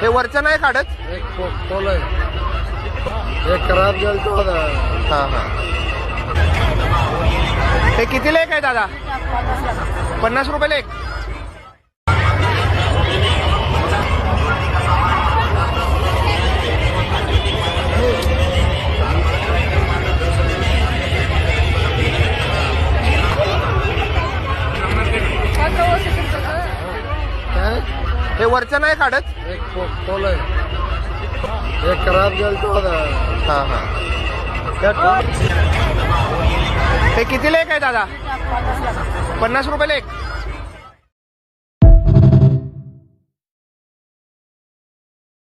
हे वरचं नाही काढत? एक पोल आहे. एक खराब गेलतो होता. हा हा. हे कितीला एक आहे दादा? पन्नास रुपयाला एक. हे वरचं नाही काढत? एक आहे. खराब हा हा. हे कितीला एक आहे दादा? पन्नास रुपयाला एक.